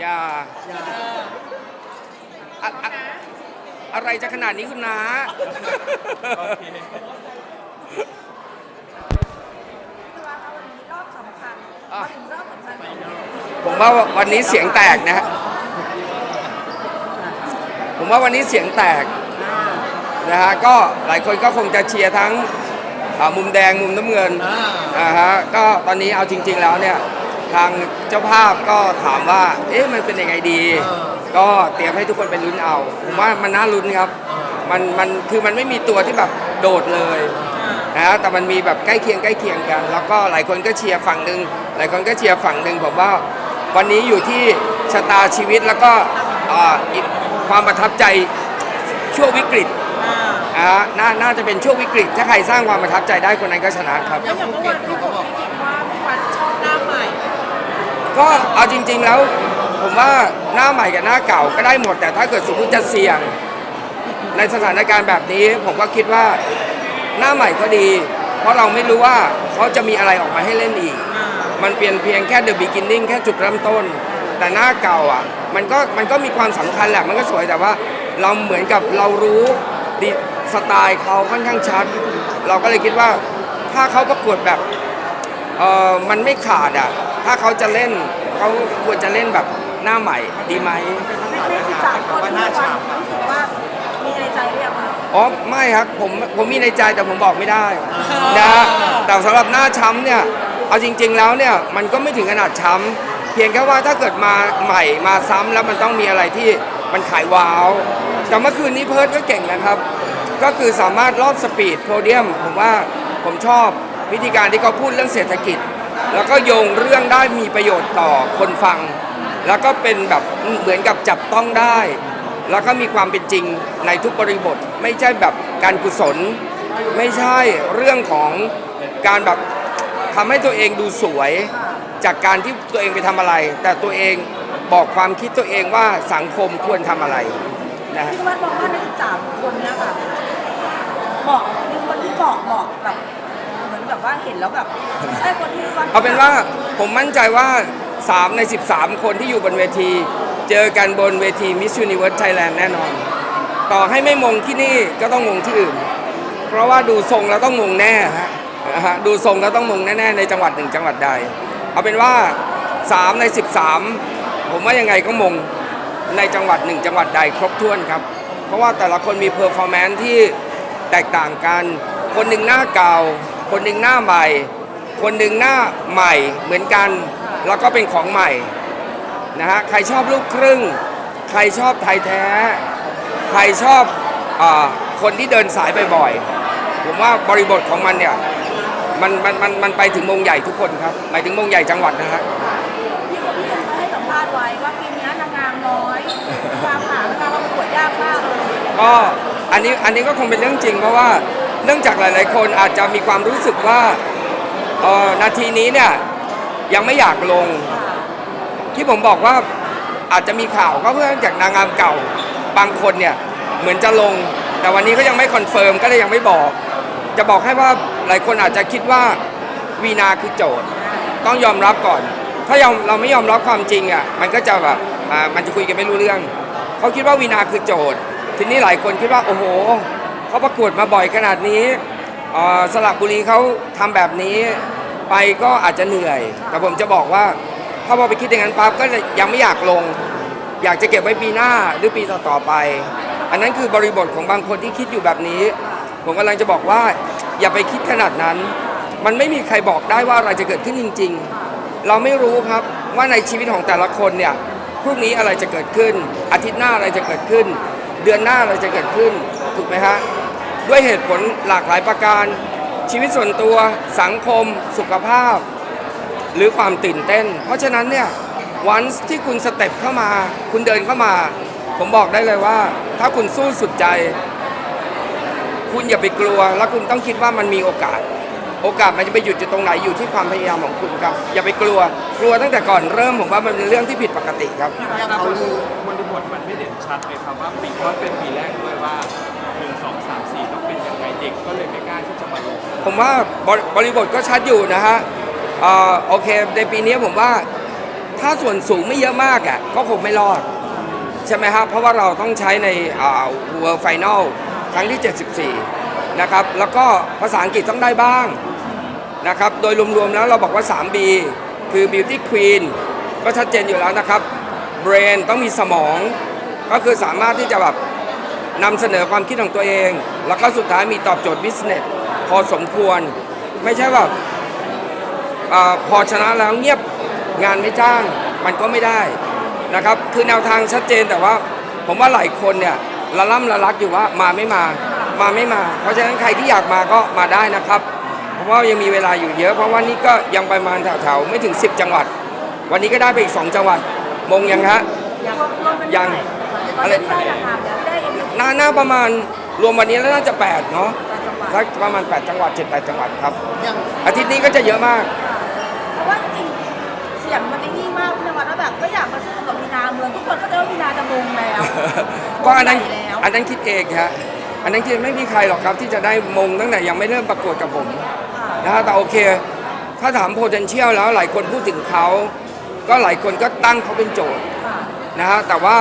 อย่าอย่าอะอะอะไรจะขนาดนี้คุณน้าคือว่าวันนี้รอบสำคัญอะมาถึงรอบสำคัญของเราผมว่าวันนี้เสียงแตกนะฮะผมว่าวันนี้เสียงแตกนะฮะก็หลายคนก็คงจะเชียร์ทั้งอ่ามุมแดงมุมน้ำเงินอ่าอ่าฮะก็ตอนนี้เอาจริง ๆ แล้วเนี่ย ทางเจ้าภาพก็ถามว่า เอ๊ะมันเป็นยังไงดี ก็เตรียมให้ทุกคนไปลุ้นเอา ผมว่ามันน่าลุ้นครับ มันมันคือมันไม่มีตัวที่แบบโดดเลยนะฮะแต่มันมีแบบใกล้เคียงใกล้เคียงกัน แล้วก็หลายคนก็เชียร์ฝั่งหนึ่งหลายคนก็เชียร์ฝั่งหนึ่งผมว่าวันนี้อยู่ที่ชะตาชีวิตแล้วก็อ่าอีกความประทับใจช่วงวิกฤตอ่าน่าน่าจะเป็นช่วงวิกฤต ถ้าใครสร้างความประทับใจได้คนนั้นก็ชนะครับแล้วอย่างเมื่อวานพี่ผมพี่คิดว่าพี่วัดชอบหน้าใหม่ ก็เอาจริง ๆแล้ว ผมว่าหน้าใหม่กับหน้าเก่าก็ได้หมด แต่ถ้าเกิดสมมติจะเสี่ยง ในสถานการณ์แบบนี้ ผมก็คิดว่าหน้าใหม่ก็ดี เพราะเราไม่รู้ว่าเขาจะมีอะไรออกมาให้เล่นอีก มันเปลี่ยนเพียงแค่ the beginning แค่จุดเริ่มต้น แต่หน้าเก่าอะ มันก็มันก็มีความสำคัญแหละมันก็สวยแต่ว่าเราเหมือนกับเรารู้ดีสไตล์เขาค่อนข้างชัด เราก็เลยคิดว่าถ้าเขาประกวดแบบเออมันไม่ขาดอะ ถ้าเขาจะเล่นเขาควรจะเล่นแบบหน้าใหม่ดีไหมในในสิบสามคนที่วันรู้สึกว่ามีในใจหรือยังคะอ๋อไม่ครับผมผมมีในใจแต่ผมบอกไม่ได้นะฮะแต่สำหรับหน้าช้ำเนี่ยเอาจริง ๆ แล้วเนี่ยมันก็ไม่ถึงขนาดช้ำเพียงแค่ว่าถ้าเกิดมาใหม่มาซ้ำแล้วมันต้องมีอะไรที่มันขายว้าว แต่เมื่อคืนนี้เพิร์ดก็เก่งนะครับ ก็คือสามารถรอบสปีดโพเดียม ผมว่าผมชอบวิธีการที่เขาพูดเรื่องเศรษฐกิจ แล้วก็โยงเรื่องได้มีประโยชน์ต่อคนฟัง แล้วก็เป็นแบบเหมือนกับจับต้องได้ แล้วก็มีความเป็นจริงในทุกบริบท ไม่ใช่แบบการกุศล ไม่ใช่เรื่องของการแบบทำให้ตัวเองดูสวย จากการที่ตัวเองไปทำอะไร แต่ตัวเองบอกความคิดตัวเองว่าสังคมควรทำอะไรนะฮะ พี่วัดบอกว่าในสิบสามคนเนี้ค่ะบอกมีคนที่บอกบอกแบบเหมือนแบบ ว่าเห็นแล้วแบบใช่คนที่วัดเอาเป็นว่าผมมั่นใจว่า 3 ใน 13 คนที่อยู่บนเวที เจอกันบนเวที Miss Universe Thailand แน่นอน ต่อให้ไม่มงที่นี่ก็ต้องมงที่อื่น เพราะว่าดูทรงแล้วต้องมงแน่ฮะนะฮะดูทรงแล้วต้องมงแน่ๆในจังหวัดหนึ่งจังหวัดใด เอาเป็นว่า 3 ใน 13 ผมว่ายังไงก็มงในจังหวัดหนึ่งจังหวัดใดครบถ้วนครับ เพราะว่าแต่ละคนมีเพอร์ฟอร์แมนซ์ที่แตกต่างกัน คนหนึ่งหน้าเก่า คนหนึ่งหน้าใหม่ คนหนึ่งหน้าใหม่เหมือนกัน แล้วก็เป็นของใหม่นะฮะใครชอบลูกครึ่ง ใครชอบไทยแท้ ใครชอบอาคนที่เดินสายบ่อยๆผมว่าบริบทของมันเนี่ยมันมันมันมันไปถึงมงใหญ่ทุกคนครับหมายถึงมงใหญ่จังหวัดนะฮะพี่คนพี่ยังให้สัมภาษณ์ไว้ว่าปีนี้นางงามน้อยความหานางงามเราประกวดยากมากเลยก็อันนี้อันนี้ก็คงเป็นเรื่องจริงเพราะว่า เนื่องจากหลาย ๆ คนอาจจะมีความรู้สึกว่าออนาทีนี้เนี่ยยังไม่อยากลง ที่ผมบอกว่าอาจจะมีข่าวก็เพื่อจากนางงามเก่าบางคนเนี่ยเหมือนจะลง แต่วันนี้ก็ยังไม่คอนเฟิร์มก็เลยยังไม่บอก จะบอกให้ว่าหลายคนอาจจะคิดว่าวีนาคือโจทย์ ต้องยอมรับก่อน ถ้าเราเราไม่ยอมรับความจริงอะมันก็จะแบบอ่ามันจะคุยกันไม่รู้เรื่องเขาคิดว่าวีนาคือโจทย์ ทีนี้หลายคนคิดว่าโอ้โห เขาประกวดมาบ่อยขนาดนี้เอ่อสระบุรีเขาทำแบบนี้ไปก็อาจจะเหนื่อย แต่ผมจะบอกว่า ถ้าพอไปคิดอย่างนั้นปั๊บก็ยังไม่อยากลง อยากจะเก็บไว้ปีหน้าหรือปีต่อๆไป อันนั้นคือบริบทของบางคนที่คิดอยู่แบบนี้ ผมกำลังจะบอกว่าอย่าไปคิดขนาดนั้น มันไม่มีใครบอกได้ว่าอะไรจะเกิดขึ้นจริง ๆ เราไม่รู้ครับว่าในชีวิตของแต่ละคนเนี่ยพรุ่งนี้อะไรจะเกิดขึ้น อาทิตย์หน้าอะไรจะเกิดขึ้น เดือนหน้าอะไรจะเกิดขึ้นถูกไหมฮะ ด้วยเหตุผลหลากหลายประการ ชีวิตส่วนตัวสังคม สุขภาพ หรือความตื่นเต้น เพราะฉะนั้นเนี่ยวันที่คุณสเต็ปเข้ามา คุณเดินเข้ามา ผมบอกได้เลยว่า ถ้าคุณสู้สุดใจ คุณอย่าไปกลัว แล้วคุณต้องคิดว่ามันมีโอกาส โอกาสมันจะไปหยุดอยู่ตรงไหนอยู่ที่ความพยายามของคุณครับ อย่าไปกลัว กลัวตั้งแต่ก่อนเริ่มผมว่ามันเป็นเรื่องที่ผิดปกติครับยังเขาลือบริบทมันไม่เด่นชัดเลยครับว่าปีว่าเป็นปีแรกด้วยว่า เด็กก็เลยไม่กล้าที่จะมาลงผมว่าบริบริบทก็ชัดอยู่นะฮะออโอเค ในปีนี้ผมว่าถ้าส่วนสูงไม่เยอะมากอะก็คงไม่รอด ใช่ไหมครับเพราะว่าเราต้องใช้ในอ่า World Final ครั้งที่ 74 นะครับ แล้วก็ภาษาอังกฤษต้องได้บ้างนะครับ โดยรวมๆแล้วเราบอกว่า 3B คือ Beauty Queen ก็ชัดเจนอยู่แล้วนะครับ Brain ต้องมีสมอง ก็คือสามารถที่จะแบบ นำเสนอความคิดของตัวเอง แล้วก็สุดท้ายมีตอบโจทย์ Business พอสมควร ไม่ใช่แบบอาพอชนะแล้วเงียบงานไม่จ้างมันก็ไม่ได้นะครับ คือแนวทางชัดเจนแต่ว่า ผมว่าหลายคนเนี่ยละล่ำละลักอยู่ว่ามาไม่มามาไม่มา เพราะฉะนั้นใครที่อยากมาก็มาได้นะครับ เพราะว่ายังมีเวลาอยู่เยอะ เพราะว่านี่ก็ยังประมาณแถวๆไม่ถึง 10 จังหวัด วันนี้ก็ได้ไปอีก 2 จังหวัด มงยังฮะยังรวมเป็นยังเท่าไหร่ ตอนนี้ได้ราคาเดี๋ยวได้เอ็มพีน่าน่าประมาณรวมวันนี้แล้วน่าจะ8เนาะจังหวัดสักประมาณ 8 จังหวัด7 8จังหวัดครับ อย่างอาทิตย์นี้ก็จะเยอะมาก เพราะว่าจริงเสียงมันไอ้นี่มากพี่นวัดว่าแบบไม่อยากมาสู้กับมีนาเมืองทุกคนก็จะว่ามีนาจะมงแล้วก็อันนั้นมงใหญ่แล้วอันนั้นคิดเองฮะอันนั้นคิดไม่มีใครหรอกครับ ที่จะได้มงตั้งแต่ยังไม่เริ่มประกวดกับผมค่ะนะฮะแต่โอเค ถ้าถาม potential แล้วหลายคนพูดถึงเขา ก็หลายคนก็ตั้งเขาเป็นโจทย์ ค่ะ นะฮะแต่ว่า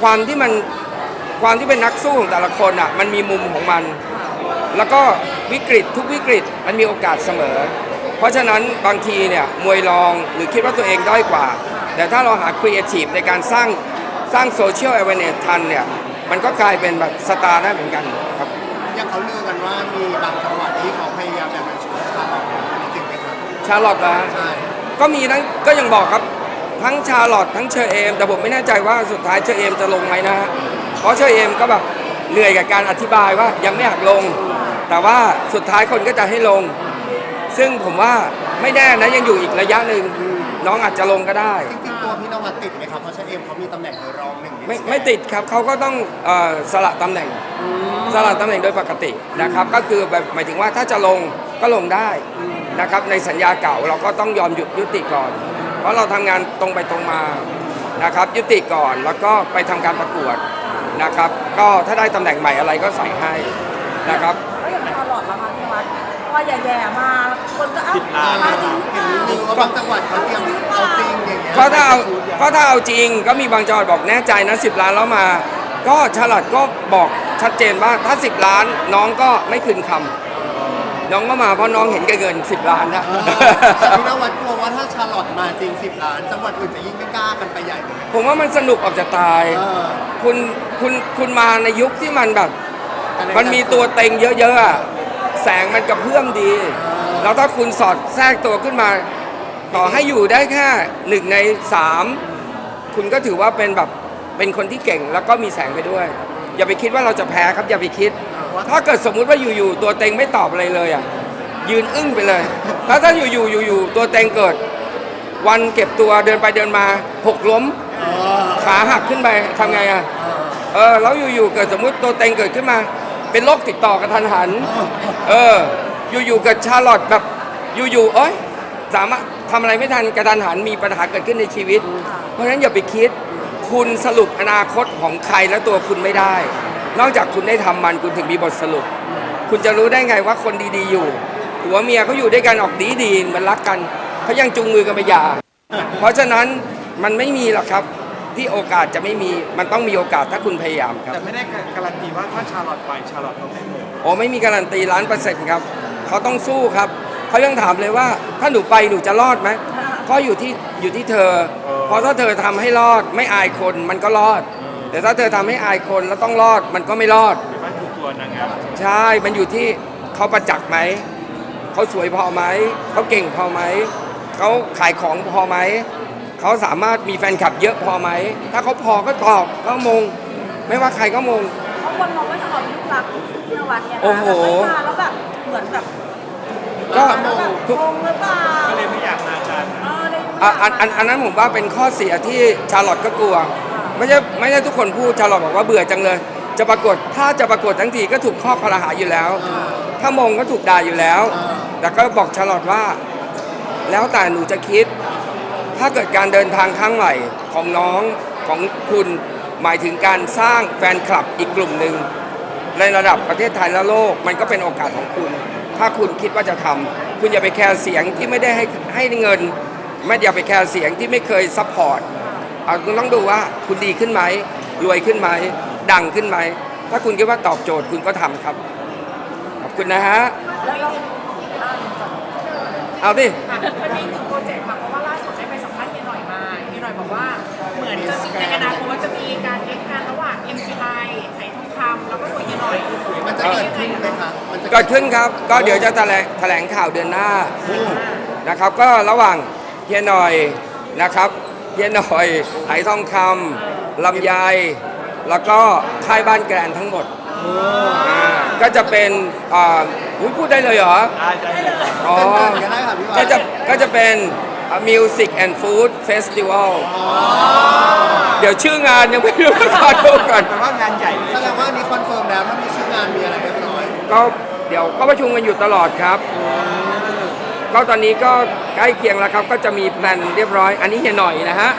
ความที่มัน ความที่เป็นนักสู้ของแต่ละคนอะมันมีมุมของมัน แล้วก็วิกฤตทุกวิกฤตมันมีโอกาสเสมอ เพราะฉะนั้นบางทีเนี่ยมวยรองหรือคิดว่าตัวเองด้อยกว่า แต่ถ้าเราหาครีเอทีฟในการสร้างสร้างโซเชียล a อ a r e n e s s ทันเนี่ยมันก็กลายเป็นแบบสตาร์ได้เหมือนกันครับอย่างเขาลือกันว่ามีบางจังหวัดที่เขาพยายามจะมาช่วยชาวบ้านอันนี้จริงไหมครับชาร์ลอตนะใช่ก็มีทั้งก็ยังบอกครับทั้งชาร์ลอตทั้งเชอเอม แต่ผมไม่แน่ใจว่าสุดท้ายเชอเอมจะลงไหมนะฮะ เพราะเชอเอมก็แบบเหนื่อยกับการอธิบายว่ายังไม่อยากลง แต่ว่าสุดท้ายคนก็จะให้ลง ซึ่งผมว่าไม่แน่นะยังอยู่อีกระยะหนึ่งน้องอาจจะลงก็ได้ จริงๆตัวพี่นวัดติดไหมครับเพราะเชฟเอ็มเขามีตำแหน่งเป็นรองหนึ่งไม่ไม่ติดครับเขาก็ต้องเอ่อสละตำแหน่งสละตำแหน่งโดยปกตินะครับ ก็คือแบบหมายถึงว่าถ้าจะลงก็ลงได้นะครับในสัญญาเก่าเราก็ต้องยอมหยุดยุติก่อน เพราะเราทำงานตรงไปตรงมานะครับยุติก่อนแล้วก็ไปทำการประกวด นะครับ ก็ถ้าได้ตำแหน่งใหม่อะไรก็ใส่ให้นะครับแล้วอย่างชาลอตล่ะคะพี่นวัดพอแย่ๆมาคนก็เอ้าสิบล้านมาจริงหรือเห็นเปล่าลือว่าบางจังหวัดเขาเตรียมเอาจริงอย่างเงี้ยเพราะถ้าเอาเพราะถ้าเอาจริงก็มีบางจังหวัดบอกแน่ใจนะ10ล้านแล้วมา ก็ฉลัดก็บอกชัดเจนว่าถ้า10ล้านน้องก็ไม่คืนคำ น้องก็มาเพราะน้องเห็นแก่เงิน 10 ล้านนะเออแต่พี่นวัดกลัวว่าถ้าชาลอตมาจริง 10 ล้านจังหวัดอื่นจะยิ่งไม่กล้ากันไปใหญ่เลยผมว่ามันสนุกออกจะตาย เออคุณคุณคุณมาในยุคที่มันแบบมันมีตัวเต็งเยอะๆอะแสงมันกระเพื่อมดีแล้วถ้าคุณสอดแทรกตัวขึ้นมา ต่อให้อยู่ได้แค่หนึ่งในสามคุณก็ถือว่าเป็นแบบเป็นคนที่เก่งแล้วก็มีแสงไปด้วย อย่าไปคิดว่าเราจะแพ้ครับอย่าไปคิด ถ้าเกิดสมมุติว่าอยู่ๆตัวเต็งไม่ตอบอะไรเลยอะยืนอึ้งไปเลยแล้วถ้าอยู่ๆอยู่ๆตัวเต็งเกิด วันเก็บตัวเดินไปเดินมาหกล้มขาหักขึ้นไปทำไงอะเออแล้วอยู่ๆเกิดสมมุติตัวเต็งเกิดขึ้นมา เป็นโรคติดต่อกระทันหัน เออ อยู่ๆเกิดชาลอตแบบอยู่ๆเอ้ยสามารถทำอะไรไม่ทันกระทันหันมีปัญหาเกิดขึ้นในชีวิต เพราะฉะนั้นอย่าไปคิด คุณสรุปอนาคตของใครและตัวคุณไม่ได้ นอกจากคุณได้ทำมันคุณถึงมีบทสรุป คุณจะรู้ได้ไงว่าคนดีๆอยู่ผัวเมียเขาอยู่ด้วยกันออกดีๆเหมันรักกันเขายังจูงมือกันไปหย่าเพราะฉะนั้นมันไม่มีหรอกครับที่โอกาสจะไม่มีมันต้องมีโอกาสถ้าคุณพยายามครับแต่ไม่ได้การันตีว่าถ้าชาลอตไปชาลอตต้องได้มงโอ้ไม่มีการันตีล้านเปอร์เซ็นต์ครับเขาต้องสู้ครับเขายังถามเลยว่าถ้าหนูไปหนูจะรอดไหมก็อยู่ที่อยู่ที่เธอ เพราะถ้าเธอทำให้รอดไม่อายคนมันก็รอด แต่ถ้าเธอทำให้อายคนแล้วต้องรอดมันก็ไม่รอดหรือว่าถูกตัวนางงามใช่ มันอยู่ที่เขาประจักษ์ไหม เขาสวยพอไหม เขาเก่งพอไหม เขาขายของพอไหม เขาสามารถมีแฟนคลับเยอะพอไหม ถ้าเขาพอก็ตอบก็มง ไม่ว่าใครก็มง เพราะคนมองว่าชาลอตเป็นลูกรักพี่นวัดไงโอ้โห แบบไม่มาแล้วแบบเหมือนแบบก็แล้วแบบทุก งงหรือเปล่าก็เลยไม่อยากมากันเออเลยอะอันอันอันนั้นผมว่าเป็นข้อเสียที่ชาร์ลอตก็กลัว ไม่ใช่ไม่ใช่ทุกคนพูดชาร์ลอตบอกว่าเบื่อจังเลย จะปรากฏถ้าจะปรากฏทั้งทีก็ถูกข้อคอรหาอยู่แล้ว ถ้ามงก็ถูกด่าอยู่แล้ว แต่ก็บอกชาร์ลอตว่า แล้วแต่หนูจะคิด ถ้าเกิดการเดินทางครั้งใหม่ของน้องของคุณหมายถึงการสร้างแฟนคลับอีกกลุ่มหนึ่งในระดับประเทศไทยและโลก มันก็เป็นโอกาสของคุณ ถ้าคุณคิดว่าจะทำคุณอย่าไปแคร์เสียงที่ไม่ได้ให้ให้เงิน ไม่อย่าไปแคร์เสียงที่ไม่เคยซัพพอร์ต เอาคุณต้องดูว่าคุณดีขึ้นไหมรวยขึ้นไหมดังขึ้นไหม ถ้าคุณคิดว่าตอบโจทย์คุณก็ทำครับ ขอบคุณนะฮะแล้วเราเอาดิมันมีหนึ่งโปรเจกต์ค่ะเพราะว่าล่าสุดได้ไปสัมภาษณ์เฮียหน่อยมาเฮียหน่อยบอกว่าเหมือนจะมีในอนาคตว่าจะมีการเอ็กกันระหว่าง MGI ไหทองคำแล้วก็ตัวเฮียหน่อยมันจะเกิดขึ้นไหมคะมันจะเกิดขึ้นครับ ก็เดี๋ยวจะแถลงแถลงข่าวเดือนหน้านะครับ ก็ระหว่างเฮียหน่อยนะครับ เฮียหน่อยไหทองคำลำไยแล้วก็ค่ายบ้านแกรนทั้งหมดอ่าก็จะเป็นอ่าอุ๊ยพูดได้เลยเหรอ อ๋อเกิดกันได้ค่ะพี่บอก็ลจะก็จะเป็น Music and Food Festival เดี๋ยวชื่องานยังไม่รู้ขอดูก่อน แปลว่างานใหญ่เลยแสดงว่านี่คอนเฟิร์มแล้วถ้ามีชื่องานมีอะไรเรียบร้อยก็เดี๋ยวก็ประชุมกันอยู่ตลอดครับ ก็ตอนนี้ก็ใกล้เคียงแล้วครับก็จะมีแพลนเรียบร้อย อันนี้เฮียหน่อยนะฮะ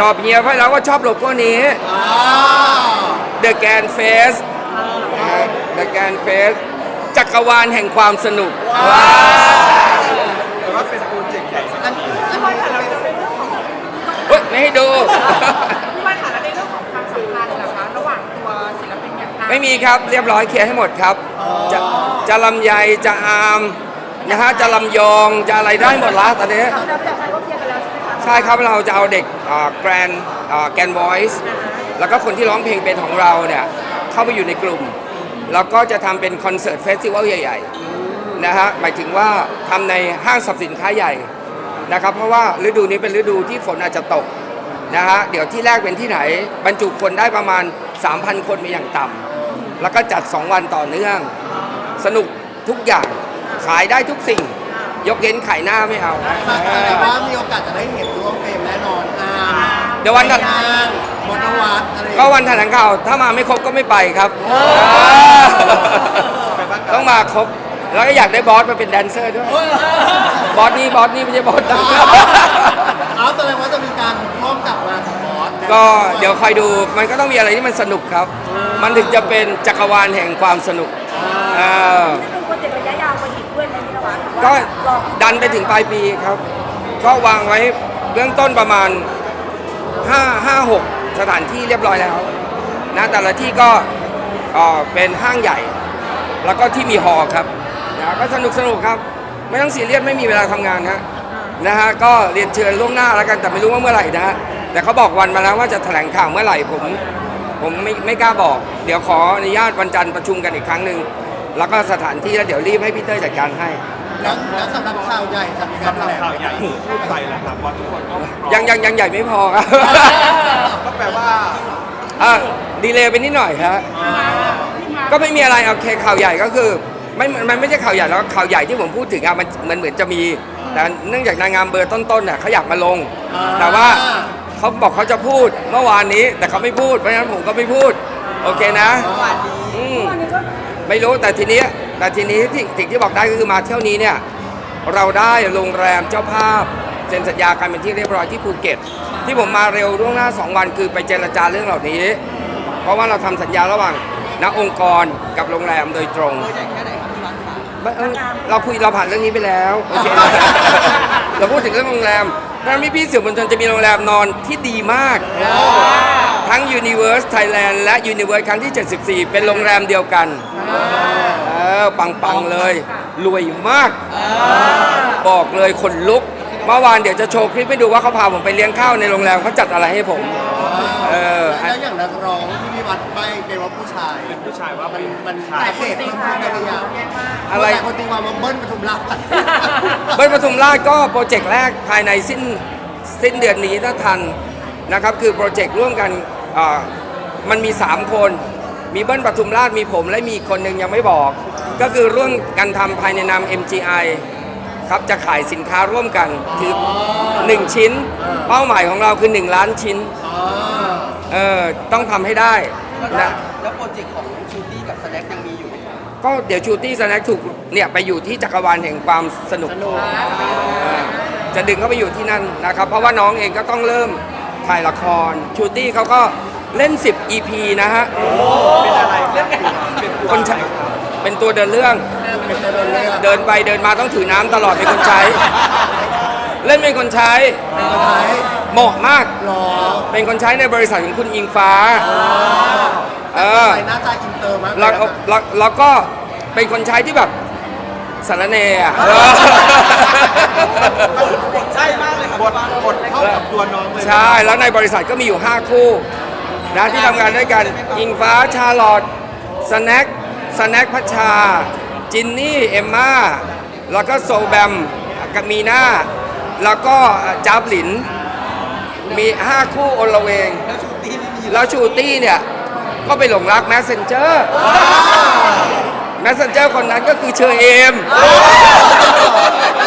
ตอบเฮียไปแล้วว่าชอบโลโก้นี้ The Gan Face นะฮะ The Gan Face จักรวาลแห่งความสนุกว้าวแต่ว่าเป็นโปรเจกต์ใหญ่อันอันพี่บอลค่ะเราในเรื่องของเฮ้ยไม่ให้ดูพี่บอลค่ะแล้วในเรื่องของความสัมพันธ์นะคะระหว่างตัวศิลปินอย่างอาไม่มีครับเรียบร้อยเคลียร์ให้หมดครับ จะจะลำไยจะอาม นะฮะจะลำยองจะอะไรได้หมดละตอนนี้เราจากใครก็เคลียร์กันแล้วใช่ไหมคะใช่ครับเราจะเอาเด็กแกรนแกรนวอยซ์แล้วก็คนที่ร้องเพลงเป็นของเราเนี่ยเข้าไปอยู่ในกลุ่ม แล้วก็จะทำเป็นคอนเสิร์ตเฟสติวัลใหญ่ๆนะฮะหมายถึงว่าทำในห้างสรรพสินค้าใหญ่นะครับเพราะว่าฤดูนี้เป็นฤดูที่ฝนอาจจะตกนะฮะเดี๋ยวที่แรกเป็นที่ไหน บรรจุคนได้ประมาณ 3,000 คนเป็นอย่างต่ำแล้วก็จัด 2 วันต่อเนื่อง สนุกทุกอย่างขายได้ทุกสิ่ง ยกเว้นขายหน้าไม่เอาแสดงว่ามีโอกาสจะได้เห็นร่วมเฟรมแน่นอนอ่าเดี๋ยววันถัดย่างมนวัดอะไรก็วันแถลงข่าวถ้ามาไม่ครบก็ไม่ไปครับ ต้องมาครบ แล้วก็อยากได้บอสมาเป็นแดนเซอร์ด้วย บอสนี่บอสนี่ไม่ใช่บอสนะเอาแสดงว่าจะมีการร่วมกับงานของบอสนะก็เดี๋ยวคอยดูมันก็ต้องมีอะไรที่มันสนุกครับ มันถึงจะเป็นจักรวาลแห่งความสนุกเออ ก็ดันไปถึงปลายปีครับ ก็วางไว้เบื้องต้นประมาณ 5 5 6 สถานที่เรียบร้อยแล้วนะแต่ละที่ก็เป็นห้างใหญ่ แล้วก็ที่มีฮอร์ครับนะก็สนุกสนุกครับ ไม่ต้องซีเรียสไม่มีเวลาทำงานฮะนะฮะก็เรียนเชิญล่วงหน้าแล้วกันแต่ไม่รู้ว่าเมื่อไหร่นะฮะแต่เขาบอกวันมาแล้วว่าจะแถลงข่าวเมื่อไหร่ผม ผมไม่ไม่กล้าบอก เดี๋ยวขออนุญาตวันจันทร์ประชุมกันอีกครั้งหนึ่งแล้วก็สถานที่แล้วเดี๋ยวรีบให้พี่เต้ยจัดการให้ แล้วแล้วสำหรับข่าวใหญ่จะมีการสำหแถรับลงข่าวใหญ่ที่พูดไปแล้วครับว่าทุกคนก็พร้อมยังยังยังใหญ่ไม่พอครับก็แปลว่าอะดีเลยไปนิดหน่อยฮะก็ไม่มีอะไรโอเคข่าวใหญ่ก็คือไม่มันไม่ใช่ข่าวใหญ่แล้วข่าวใหญ่ที่ผมพูดถึงอะมันมันเหมือนจะมีแต่เนื่องจากนางงามเบอร์ต้นๆน่ะเขาอยากมาลง แต่ว่าเขาบอกเขาจะพูดเมื่อวานนี้ แต่เขาไม่พูดเพราะฉะนั้นผมก็ไม่พูด โอเคนะอืมวันนี้ก็ไม่รู้แต่ทีนี้ แต่ทีนี้ที่สิ่งที่บอกได้ก็คือมาเที่ยวนี้เนี่ยเราได้โรงแรมเจ้าภาพเซ็นสัญญากันเป็นที่เรียบร้อยที่ภูเก็ต ที่ผมมาเร็วล่วงหน้า 2 วันคือไปเจรจาเรื่องเหล่านี้ เพราะว่าเราทำสัญญาระหว่างณองค์กรกับโรงแรมโดยตรงไม่เออเราคุยเราผ่านเรื่องนี้ไปแล้วโอเคเราพูดถึงเรื่องโรงแรมเพราะฉะนั้นพี่ๆสื่อมวลชนจะมีโรงแรมนอนที่ดีมาก ทั้ง Universe Thailand และ Universe ครั้งที่ 74 เป็นโรงแรมเดียวกันเออปังๆเลย รวยมาก บอกเลยคนลุก เมื่อวานเดี๋ยวจะโชว์คลิปให้ดูว่าเขาพาผมไปเลี้ยงข้าวในโรงแรมเขาจัดอะไรให้ผม เออ แล้วอย่างนักร้องที่มีวัดไม่เป็นว่าผู้ชาย เป็นผู้ชายว่ามันเป็นมันชายแต่เหตุเพิ่มขึ้นได้หรือยังอะไร แต่คนตีความว่าเบิ้ลปทุมราชเบิ้ลปทุมราชก็โปรเจกต์แรกภายในสิ้นสิ้นเดือนนี้ถ้าทันนะครับ คือโปรเจกต์ร่วมกันอ่ามันมี 3 คนมีเบิ้ลปทุมราชมีผมและมีอีกคนหนึ่งยังไม่บอก ก็คือร่วมกันทำภายในนาม MGI ครับจะขายสินค้าร่วมกันคือ1ชิ้น เป้าหมายของเราคือ 1 ล้านชิ้นอ๋อเออต้องทำให้ได้นะแล้วโปรเจกต์ของชูตี้กับสแน็คยังมีอยู่ไหมครับก็เดี๋ยวชูตี้สแน็คถูกเนี่ยไปอยู่ที่จักรวาลแห่งความสนุก จะดึงเข้าไปอยู่ที่นั่นนะครับ เพราะว่าน้องเองก็ต้องเริ่มถ่ายละคร ชูตี้เขาก็เล่น 10 EP นะฮะเป็นอะไรเรื่องเป็นตัวคนใช้ เป็นตัวเดินเรื่องเป็นเรื่อง เดินไปเดินมาต้องถือน้ำตลอดเป็นคนใช้ เล่นเป็นคนใช้เป็นคนไทยเหมาะมาก หรอเป็นคนใช้ในบริษัทของคุณอิงฟ้า เออ ใส่หน้าตาอินเตอร์มากเลยแล้วนะแล้วแล้วก็เป็นคนใช้ที่แบบสารเนอะเออ ใช่มากเลยครับบทบทเข้ากับตัวน้องเลยนะใช่ แล้วในบริษัทก็มีอยู่ 5 คู่นะที่ทำงานด้วยกันอิงฟ้าชาลอตสแน็ค สแน็คพัชชา จินนี่ เอมมาแล้วก็โซแบมกับมีนาแล้วก็จับหลิน มี 5 คู่โอละเวงแล้วชูตี้ไม่มีแล้วชูตี้เนี่ย ก็ไปหลงรักแมสเซนเจอร์แมสเซนเจอร์คนนั้นก็คือเชอเอม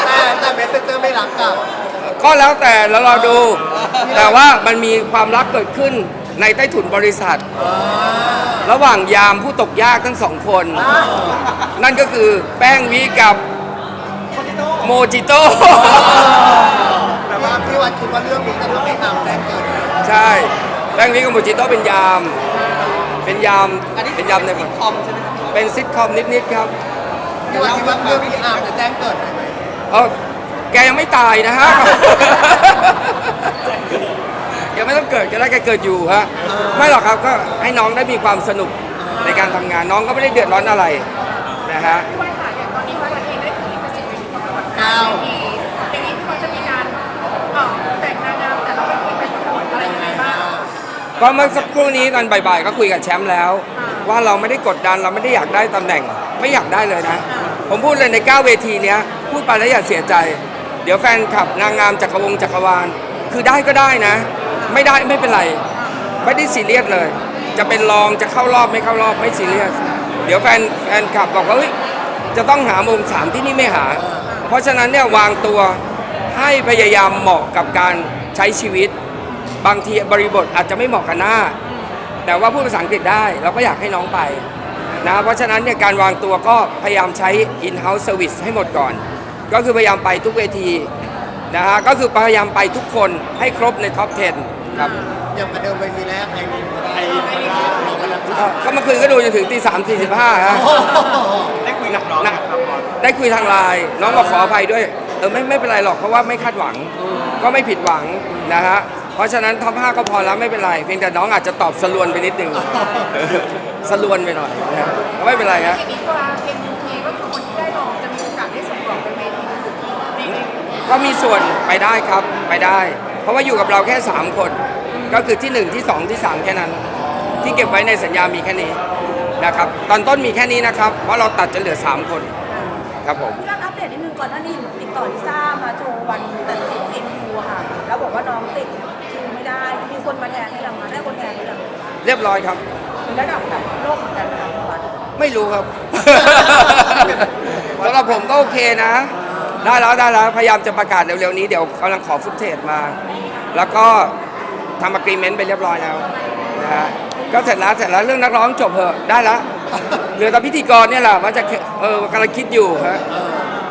แต่แต่เมสเซนเจอร์ไม่รักกับ ก็แล้วแต่แล้วเราดู แต่ว่ามันมีความรักเกิดขึ้น ในใต้ถุนบริษัท ระหว่างยามผู้ตกยากทั้งสองคน นั่นก็คือแป้งวิกับโมจิโต้แต่ว่าพี่วันคิดว่าเรื่องนี้จะทำให้นำแรงเกิดไหมใช่ แป้งวิกับโมจิโต้เป็นยาม เป็นยามอันนี้เป็นยามในซิทคอมใช่ไหมครับเป็นซิทคอมนิดๆครับพี่วันคิดว่าเรื่องพี่อาร์มจะแจ้งเกิดได้ไหมเออแกยังไม่ตายนะฮะแก ไม่ต้องเกิดแกได้แกเกิดอยู่ฮะไม่หรอกครับก็ให้น้องได้มีความสนุกในการทำงานน้องก็ไม่ได้เดือดร้อนอะไรนะฮะ พี่วันค่ะอย่างตอนนี้พี่วันเองได้ถือลิขสิทธิ์ในชุดประกวดก้าวทีอย่างนี้พี่วันจะมีการเอ่อแต่งนางงามแต่ละเวทีไปประกวดอะไรยังไงบ้างก็เมื่อสักครู่นี้ตอนบ่ายๆก็คุยกับแชมป์แล้ว ว่าเราไม่ได้กดดันเราไม่ได้อยากได้ตำแหน่ง ไม่อยากได้เลยนะ ผมพูดเลยใน 9 เวทีเนี้ย พูดไปแล้วอย่าเสียใจ เดี๋ยวแฟนคลับนางงามจักรวงศ์จักรวาล คือได้ก็ได้นะ ไม่ได้ไม่เป็นไร ไม่ได้ซีเรียสเลย จะเป็นรองจะเข้ารอบไม่เข้ารอบไม่ซีเรียส เดี๋ยวแฟนแฟนคลับบอกว่าเฮ้ยจะต้องหาโมงสามที่นี่ไม่หา เพราะฉะนั้นเนี่ยวางตัวให้พยายามเหมาะกับการใช้ชีวิต บางทีบริบทอาจจะไม่เหมาะกับหน้า แต่ว่าพูดภาษาอังกฤษได้เราก็อยากให้น้องไปนะเพราะฉะนั้นเนี่ยการวางตัวก็พยายามใช้ in-house service ให้หมดก่อน ก็คือพยายามไปทุกเวทีนะฮะก็คือพยายามไปทุกคนให้ครบในท็อป 10 ครับอย่างประเดิมเวทีแรกไอ้นี่ไอ้เรากำลังเอ่อก็เมื่อคืนก็ดูจนถึงตีสามสี่สิบห้าฮะ ได้คุยกับน้องนะครับบอลได้คุยทางไลน์น้องบอกขออภัยด้วย เออไม่ไม่เป็นไรหรอกเพราะว่าไม่คาดหวัง ก็ไม่ผิดหวังนะฮะเพราะฉะนั้นท็อปห้าก็พอแล้วไม่เป็นไร เพียงแต่น้องอาจจะตอบสลวนไปนิดนึงสลวนไปหน่อยนะฮะก็ไม่เป็นไรฮะ ทีนี้ตัว MUT ก็คือคนที่ได้รองจะมีโอกาสได้ส่งต่อไปเวทีอื่นในใน ก็มีส่วนไปได้ครับไปได้ เพราะว่าอยู่กับเราแค่ 3 คน ก็คือที่ 1 ที่ 2 ที่ 3 แค่นั้น ที่เก็บไว้ในสัญญามีแค่นี้นะครับ ตอนต้นมีแค่นี้นะครับ เพราะเราตัดจะเหลือ 3 คนครับผมพี่รักอัปเดตนิดนึงก่อนหน้านี้ติดต่อลิซ่ามาโชว์วันแต่สิบเอ็นยูค่ะ แล้วบอกว่าน้องติดคิวไม่ได้ มีคนมาแทนให้ยังมาได้คนแทนให้ยังเรียบร้อยครับเป็นระดับแบบโลกเหมือนกันนะคะพี่วัดไม่รู้ครับสำหรับผมก็โอเคนะ ได้แล้วได้แล้วพยายามจะประกาศเร็วๆนี้เดี๋ยวกำลังขอฟุตเทจมา แล้วก็ทำ agreement ไปเรียบร้อยแล้วนะฮะก็เสร็จแล้วเสร็จแล้วเรื่องนักร้องจบเหอะได้แล้วเหลือแต่พิธีกรเนี่ยแหละว่าจะเออกำลังคิดอยู่ฮะ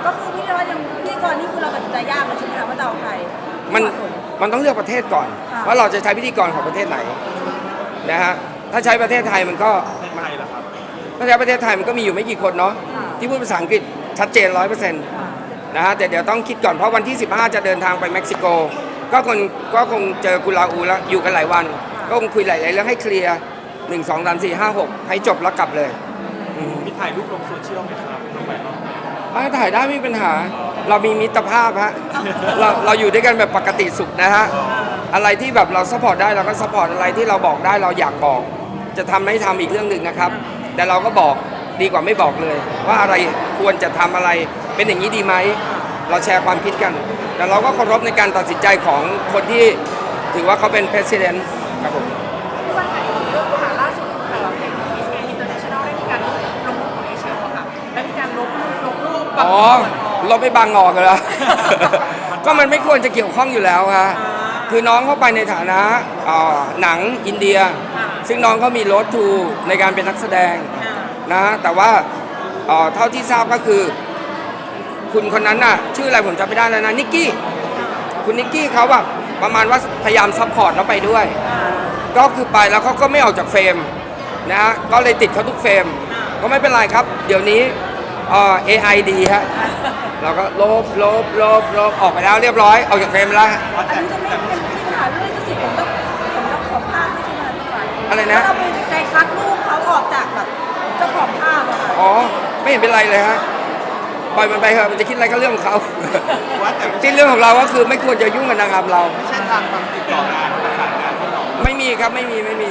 ก็คือพี่วัดยังพี่กรนี่คือเราตัดสินใจยากเลยใช่ไหมคะว่าจะเอาใครมันเหาะสมันต้องเลือกประเทศก่อนค่ะว่าเราจะใช้พิธีกรของประเทศไหนนะฮะถ้าใช้ประเทศไทยมันก็ไทยเหรอครับถ้าใช้ประเทศไทยมันก็มีอยู่ไม่กี่คนเนาะค่ะที่พูดภาษาอังกฤษชัดเจนร้อยเปอร์เซ็นต์ นะฮะแต่เดี๋ยวต้องคิดก่อนเพราะวันที่ 15 จะเดินทางไปเม็กซิโก ก็คงก็คงเจอกุลาอูแล้วอยู่กันหลายวัน ก็คงคุยหลายๆเรื่องให้เคลียร์หนึ่งสองสามสี่ห้าหกให้จบแล้วกลับเลยอืมมีถ่ายรูปลงโซเชียลไหมครับน้องใหม่เนาะอ่าถ่ายได้ไม่มีปัญหา เรามีมิตรภาพฮะเราเราอยู่ด้วยกันแบบปกติสุขนะฮะอะไรที่แบบเราซัพพอร์ตได้เราก็ซัพพอร์ตอะไรที่เราบอกได้เราอยากบอก จะทำไม่ทำอีกเรื่องหนึ่งนะครับ แต่เราก็บอกดีกว่าไม่บอกเลย ว่าอะไร ควรจะทำอะไร เป็นอย่างนี้ดีไหม เราแชร์ความคิดกัน แต่เราก็เคารพในการตัดสินใจของคนที่ถือว่าเขาเป็น president ครับผมพี่วันไหนเรื่องค่ะล่าสุดแต่ว่าเพจของ Miss Grand International ได้มีการลงรูปของเอเชียค่ะได้มีการลบรูปลบรูปบางอ๋อส่วนออกลบไปบางออกเลยก็มันไม่ควรจะเกี่ยวข้องอยู่แล้วฮะคือน้องเข้าไปในฐานะเอ่อหนังอินเดีย ซึ่งน้องเขามีรถทูในการเป็นนักแสดงอ่านะแต่ว่า เอ่อเท่าที่ทราบก็คือ คุณคนนั้นน่ะ ชื่ออะไรผมจำไม่ได้แล้วนะนิกกี้คุณนิกกี้เขาแบบประมาณว่าพยายามซัพพอร์ตเราไปด้วย ก็คือไปแล้วเขาก็ไม่ออกจากเฟรมนะฮะก็เลยติดเขาทุกเฟรมก็ไม่เป็นไรครับ เดี๋ยวนี้เอ่อ AI ดีฮะเราก็ลบลบลบลบออกไปแล้วเรียบร้อยออกจากเฟรมไปแล้วฮะอันนี้จะไม่เป็นมีปัญหาเรื่องลิขสิทธิ์ของเจ้าของเจ้าของภาพไม่ใช่ไหมพี่หน่อยอะไรนะถ้าเราไปในคัดรูปเขาออกจากแบบ เห็นเป็นไรเลยฮะปล่อยมันไปเถอะมันจะคิดอะไรก็เรื่องของเขาว่าแต่ที่เรื่องของเราก็คือไม่ควรจะยุ่งกับนางงามเรา ไม่ใช่ทางความติดต่องานประสานงานที่เราไม่มีครับไม่มีไม่มี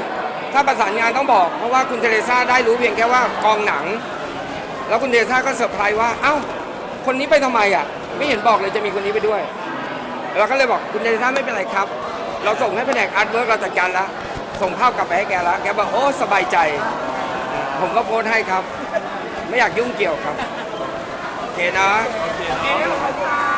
ถ้าประสานงานต้องบอก เพราะว่าคุณเทเรซ่าได้รู้เพียงแค่ว่ากองหนัง แล้วคุณเทเรซ่าก็เซอร์ไพรส์ว่า เอ้า คนนี้ไปทำไมอะ ไม่เห็นบอกเลยจะมีคนนี้ไปด้วยเราก็เลยบอกคุณเทเรซ่าไม่เป็นไรครับ เราส่งให้แผนกอาร์ตเวิร์กเราจัดการแล้วส่งภาพกลับไปให้แกแล้วแกบอกโอ้สบายใจ ผมก็โพสต์ให้ครับ ไม่อยากยุ่งเกี่ยวครับ โอเคนะเอ๊ะ